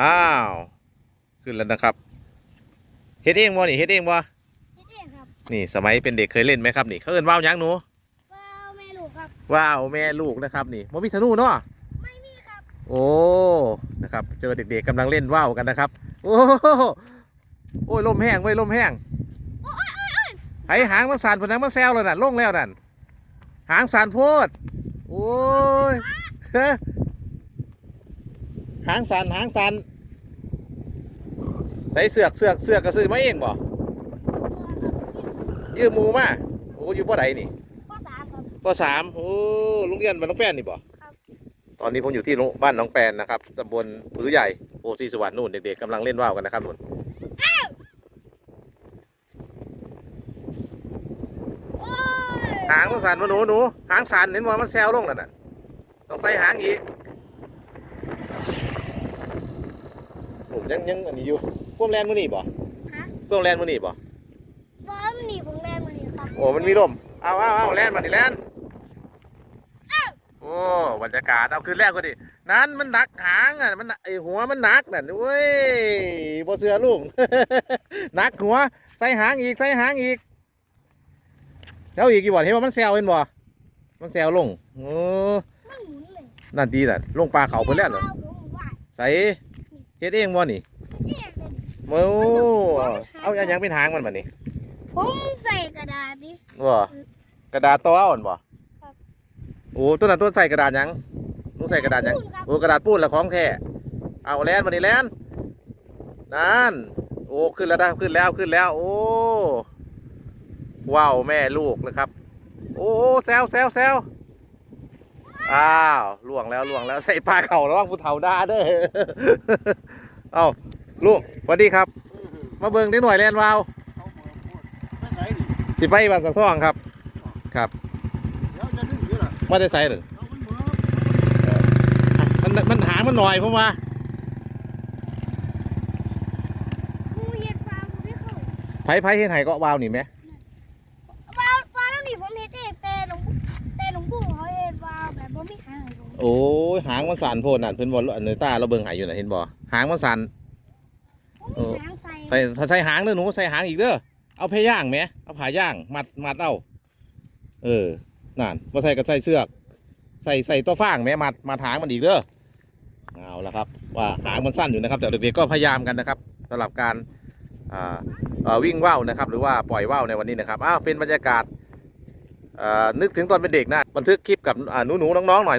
อ้าว ขึ้นแล้วนะครับ เฮ็ดเองบ่นี่เฮ็ดเองบ่เฮ็ดเองครับนี่สมัยเป็นเด็กเคยเล่นไหมครับนี่เขาเอิ้นว่าวหยังหนูว้าวแม่ลูกครับว่าวแม่ลูกนะครับ นี่บ่มีธนูเนาะไม่มีครับโอ้นะครับ เจอเด็กๆกำลังเล่นว่าวกันนะครับ โอ้โหโอ้ยลมแห้งเว้ยลมแห้งไอ้หางมันสานพนังมันแซวแล้วน่ะลงแล้วนั่นหางสานโพดโอ้ยเฮ้ย หางสานหางสานใส่เสือกเสือกเสือกกระซื้อมาเองบ่ยืมหมูมาโอ้อยู่บ่ใดนี่ข้อสามครับปสามโอ้ลุงเรียนบ้านน้องแป้นนี่บ่ครับตอนนี้ผมอยู่ที่โรงบ้านน้องแปนนะครับตำบลผือใหญ่โพสีสวรรค์นู่นเด็กๆกำลังเล่นว่าวกันนะครับนู่นโอ้ยหางมันสันมาหนูหนูหางสันเห็นว่ามันแซวลงแล้วน่ะต้องใส่หางอีกผม ยังยังอันนี้อยู่พวกแลนมือนี่บ่ฮะพวกแลนมือนี่บ่บอลมันหนีผมแรงมันหนีครับโอ้มันมีลมเอาเอาเอาแลนมาดิแลนโอ้บรรยากาศเอาคืนแรกก็ดินั้นมันหนักหางอะมันไอหัวมันหนักน่ะเว้ยบ่เสือลุง หนักหัวใส่หางอีกใส่หางอีกแล้วอีกกี่บ่เห็นว่ามันแซวเห็นบ่มันแซวลงโอ้มันหมุนเลยนั่นดีน่ะลงปลาเขาไปแล้วเหรอว้าวผมว่าใส่ เฮ็ดเองบ่นี่เฮ็ดเองเลยโอ้เอาอันหยังเป็นหางมันบัดนี้ผมใส่กระดาษดิบ่กระดาษตัวอ่อนบ่ครับโอ้ตัวนั้นตัวใส่กระดาษหยังหนูใส่กระดาษหยังปูนครับโอ้กระดาษปูนละของแท้เอาแลนมาดิแลนนั่นโอ้ขึ้นแล้วนะขึ้นแล้วขึ้นแล้ว โอ้ว้าวแม่ลูกนะครับ โอ้แซวแซวแซว อ้าวล่วงแล้วล่วงแล้วใส่ปลาเข่าระวังผู้เฒ่าด่าเด้อเอ้าลุงสวัสดีครับ มาเบิ่งได้หน่อยแลนวาวสิไปบ้านสังทองครับ ครับมาได้ใส่หรือมันมันหางมันหน่อยผมว่ากูเฮ็ดฟาร์มกูไม่เข้าไผไผเห็นไห้ก็วาวนี่ไหม อ้ยหางมันสั่นโพดน่ะเพิ่นบ่อันเนยตาเราเบิ่งใหายอยู่น่ะเห็นบ่หางมันสั่นผมมีหางใส่ใส่ถ้าใส่หางเด้อหนูใส่หางอีกเด้อเอาเพย่างไหมเอาผาย่างมัดมัดเอาเออนั่นบ่ใส่ก็ใส่เสือกใส่ใส่ตัวฟางไหมมัดมัดหางมันอีกเด้อเอาละครับ ว่าหางมันสั้นอยู่นะครับแต่เด็กๆก็พยายามกันนะครับสำหรับการอ่าเอ่อวิ่งว่าวนะครับ หรือว่าปล่อยว่าวในวันนี้นะครับอ้าวเป็นบรรยากาศเอ่อนึกถึงตอนเป็นเด็กนะบันทึกคลิปกับอ่าหนูๆน้องๆหน่อย